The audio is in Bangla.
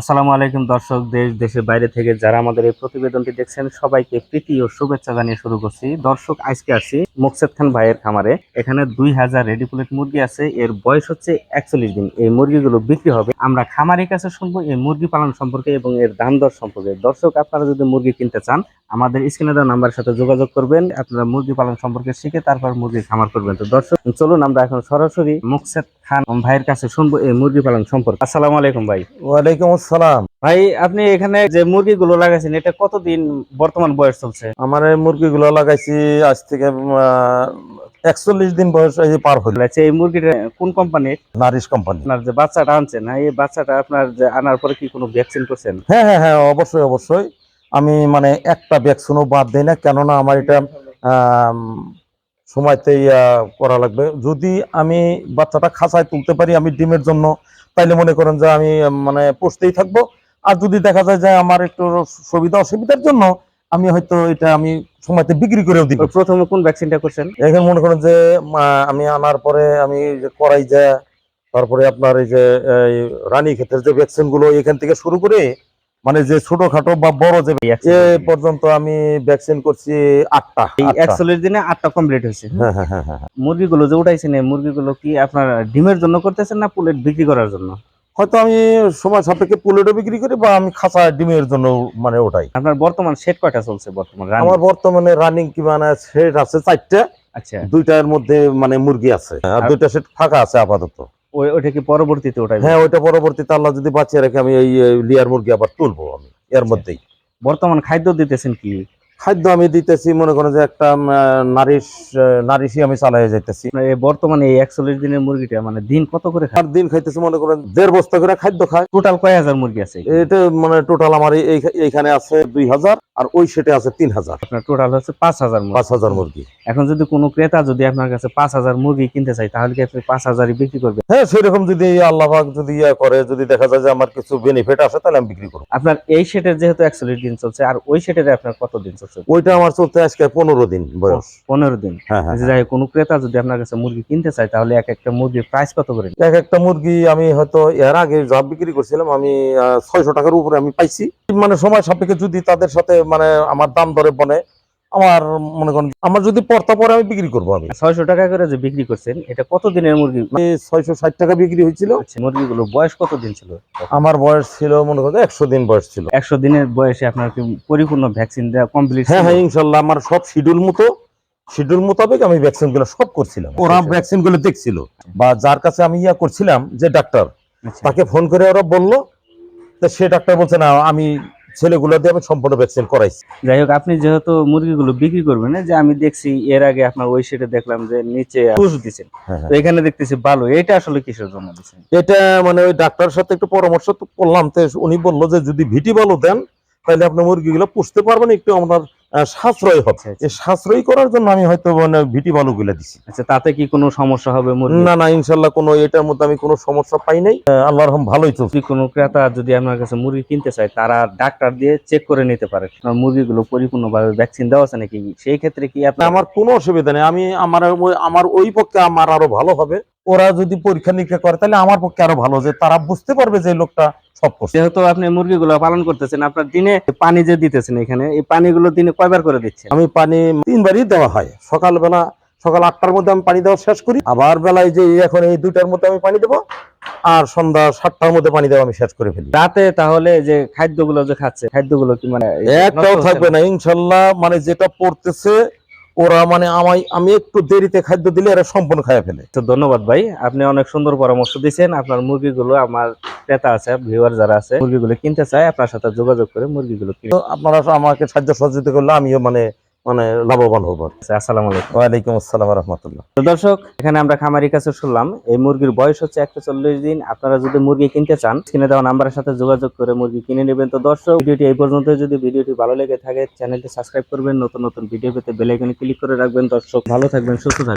আসসালামু আলাইকুম দর্শক, দেশ, দেশের বাইরে থেকে যারা আমাদের এই প্রতিবেদনটি দেখছেন, সবাইকে প্রীতি ও শুভেচ্ছা জানিয়ে শুরু করছি। দর্শক, আজকে আসি মুকসেদ খান ভাইয়ের খামারে। এখানে দুই হাজার রেডি প্লেট মুরগি আছে, এর বয়স হচ্ছে একচল্লিশ দিন। এই মুরগিগুলো বিক্রি হবে। আমরা খামারের কাছে শুনব এই মুরগি পালন সম্পর্কে এবং এর দাম দর সম্পর্কে। দর্শক, আপনারা যদি মুরগি কিনতে চান, আমাদের স্ক্রিনে দেওয়া নাম্বারের সাথে যোগাযোগ করবেন। আপনারা মুরগি পালন সম্পর্কে শিখে তারপর মুরগি খামার করবেন। তো দর্শক, চলুন আমরা এখন সরাসরি মুকসেদ খান ভাইয়ের কাছে শুনব এই মুরগি পালন সম্পর্কে। আসসালামু আলাইকুম ভাই। ওয়ালাইকুম আসসালাম। ভাই আপনি এখানে যে মুরগিগুলো লাগাইছেন এটা কতদিন বর্তমান বয়স চলছে? আমার এই মুরগিগুলো লাগাইছি আজ থেকে একচল্লিশ দিন বয়স পার হইল আচ্ছা এই মুরগিটা কোন কোম্পানির নারিশ কোম্পানি আপনার যে বাচ্চাটা আনছেন হ্যাঁ এই বাচ্চাটা আপনার যে আনার পরে কি কোনো ভ্যাকসিন করছেন? হ্যাঁ হ্যাঁ হ্যাঁ অবশ্যই অবশ্যই। আমি মানে একটা ভ্যাকসিনও বাদ দিই না কেননা আমার এটা সময়তেই করা লাগবে। যদি আমি বাচ্চাটা খাঁচায় তুলতে পারি আমি ডিমের জন্য তাইলে মনে করেন যে আমি মানে পুষতেই থাকব। আর যদি দেখা যায় যে আমার একটু সুবিধা অসুবিধার জন্য আমি হয়তো এটা আমি সময়তে বিক্রি করেও দিব। প্রথমে কোন ভ্যাকসিনটা করছেন? এখানে মনে করেন যে আমি আনার পরে আমি যে করাই যা তারপরে আপনার এই যে রানী ক্ষেতের যে ভ্যাকসিনগুলো এখান থেকে শুরু করে মানে যে ছোটখাটো বা বড় যে এ পর্যন্ত আমি ভ্যাকসিন করছি আটটা এই একচল্লিশ দিনে আটটা কমপ্লিট হয়েছে হ্যাঁ? হ্যাঁ হ্যাঁ মুরগিগুলো যে উঠাইছেন মুরগিগুলো কি আপনার ডিমের জন্য করতেছেন না পুলেট বিক্রি করার জন্য? হয়তো আমি সময় সাপেক্ষে পুলেটও বিক্রি করি বা আমি খাঁচা ডিমের জন্য মানে ওটাই আপনার বর্তমান সেট কয়টা চলছে বর্তমান? আমার বর্তমানে রানিং কি মানে সেট আছে চারটে আচ্ছা। দুইটার মধ্যে মানে মুরগি আছে আর দুইটা সেট ফাঁকা আছে আপাতত। ওটা কি পরবর্তীতে ওটা হ্যাঁ ওইটা পরবর্তীতে আল্লাহ যদি বাঁচিয়ে রাখে আমি এই এই লিয়ার মুরগি আবার তুলবো আমি এর মধ্যেই। বর্তমান খাদ্য দিতেছেন কি? খাদ্য আমি দিতেছি মনে করেন যে একটা নারিশ নারিশই আমি চালাই যাইতেছি। এই বর্তমানে এই একচল্লিশ দিনের মুরগিটা মানে দিন কত করে খায়? আর দিন খাইতেছি মনে করেন দেড় বস্তা করে খাদ্য খায়। টোটাল কয় হাজার মুরগি আছে এটা মানে টোটাল আমার এই- এই- এইখানে আছে দুই হাজার আর ওই সেটে আছে তিন হাজার। আপনার টোটাল হচ্ছে পাঁচ হাজার মুরগি। পাঁচ হাজার মুরগি। এখন যদি কোনো ক্রেতা যদি আপনার কাছে পাঁচ হাজার মুরগি কিনতে চাই তাহলে কি আপনি পাঁচ হাজারই বিক্রি করবেন? হ্যাঁ সেরকম যদি আল্লাহ পাক যদি ইয়া করে যদি দেখা যায় যে আমার কিছু বেনিফিট আছে তাহলে আমি বিক্রি করব। আপনার এই সেটের যেহেতু একচল্লিশ দিন চলছে আর ওই সেটের আপনার কত দিন চলছে? ওইটা আমার চলতে আজকে পনেরো দিন বয়স। পনেরো দিন? হ্যাঁ হ্যাঁ যাই হোক, কোনো ক্রেতা যদি আপনার কাছে মুরগি কিনতে চাই তাহলে এক একটা মুরগির প্রাইস কত করে? এক একটা মুরগি আমি হয়তো এর আগে যা বিক্রি করছিলাম আমি ছয়শো টাকার উপরে আমি পাইছি। মানে সময় সাপেক্ষে যদি তাদের সাথে মানে আমার দাম দরে বনে আমার মনে করেন আমার যদি পড়তা পরে আমি বিক্রি করব আমি। ছয়শো টাকা করে যে বিক্রি করছেন এটা কত দিনের মুরগি ছয়শো ষাট টাকা বিক্রি হয়েছিল। আচ্ছা, মুরগিগুলো বয়স কত দিন ছিল? আমার বয়স ছিল মনে করেন একশো দিন বয়স ছিল। একশো দিনের বয়সে আপনার কি পরিপূর্ণ ভ্যাকসিন দেওয়া কমপ্লিট হ্যাঁ হ্যাঁ ইনশাল্লাহ আমার সব শিডিউল মতো শিডিউল মোতাবেক আমি ভ্যাকসিনগুলো সব করছিলাম। ওরা আচ্ছা। ভ্যাকসিনগুলো দেখছিল বা যার কাছে আমি ইয়া করছিলাম যে ডাক্তার আচ্ছা। তাকে ফোন করে ওরা বলল তো সে ডাক্তার বলছে না আমি ছেলেগুলো দিয়ে আমি সম্পূর্ণ ভ্যাকসিন করাইছি। যাই হোক আপনি যেহেতু মুরগিগুলো বিক্রি করবেন যে আমি দেখছি এর আগে আপনার ওই সেটে দেখলাম যে নিচে পুষ দিচ্ছেন। হ্যাঁ, তো এখানে দেখতেছি ভালো। এটা আসলে কিসের জন্য দিচ্ছেন? এটা মানে ওই ডাক্তারের সাথে একটু পরামর্শ তো করলাম তো উনি বলল যে যদি ভিটি ভালো দেন তাহলে আপনি মুরগিগুলো পুষতে পারবেন একটু আপনার সাশ্রয় হবে। আচ্ছা, আচ্ছা। এই সাশ্রয়ী করার জন্য আমি হয়তো মানে ভিটি ভালো গুলা দিছি। আচ্ছা তাতে কি কোনো সমস্যা হবে না না ইনশাল্লাহ কোনো এটার মধ্যে আমি কোনো সমস্যা পাই নাই। আহ, আল্লাহর রহম ভালোই চলছে। কোনো ক্রেতা যদি আপনার কাছে মুরগি কিনতে চায় তারা ডাক্তার দিয়ে চেক করে নিতে পারে। মুরগিগুলো পরিপূর্ণভাবে ভ্যাকসিন দেওয়া আছে নাকি? সেই ক্ষেত্রে কি আপনার আমার কোনো অসুবিধা নেই। আমি আমার আমার ওই পক্ষে আমার আরও ভালো হবে। ওরা যদি পরীক্ষা নিরীক্ষা করে তাহলে আমার পক্ষে আরও ভালো যে তারা বুঝতে পারবে যে লোকটা সব করছে। যেহেতু আপনি মুরগিগুলো পালন করতেছেন আপনার দিনে পানি যে দিতেছেন এখানে এই পানিগুলো দিনে কয়বার করে দিচ্ছেন? আমি পানি তিনবারই দেওয়া হয়। সকালবেলা সকাল আটটার মধ্যে আমি পানি দেওয়া শেষ করি আবার বেলায় যে এখন এই দুইটার মধ্যে আমি পানি দেবো আর সন্ধ্যা সাতটার মধ্যে পানি দেওয়া আমি শেষ করে ফেলি। রাতে তাহলে যে খাদ্যগুলো যে খাচ্ছে খাদ্যগুলো কি মানে একটাও থাকবে না ইনশাল্লাহ মানে যেটা পড়তেছে ওরা মানে আমায় আমি একটু দেরিতে খাদ্য দিলে এরা সম্পূর্ণ খায় ফেলে। তো ধন্যবাদ ভাই আপনি অনেক সুন্দর পরামর্শ দিয়েছেন। আপনার মুরগিগুলো আমার ক্রেতা আছে ভিউয়ার যারা আছে মুরগিগুলো কিনতে চায় আপনার সাথে যোগাযোগ করে মুরগিগুলো আপনারা আমাকে সাহায্য সহযোগিতা করলে আমিও মানে মানে লাভবান হব আসসালাম আলাইকুম। ওয়ালাইকুম আসসালাম রহমতুল্লাহ। দর্শক, এখানে আমরা খামারির কাছে শুনলাম, এই মুরগির বয়স হচ্ছে একশো চল্লিশ দিন। আপনারা যদি মুরগি কিনতে চান কিনে দেওয়া নাম্বারের সাথে যোগাযোগ করে মুরগি কিনে নেবেন। তো দর্শক, ভিডিওটি এই পর্যন্ত যদি ভিডিওটি ভালো লেগে থাকে, চ্যানেলটি সাবস্ক্রাইব করবেন। নতুন নতুন ভিডিও পেতে বেলাইকনে ক্লিক করে রাখবেন। দর্শক, ভালো থাকবেন, সুস্থ থাকবেন।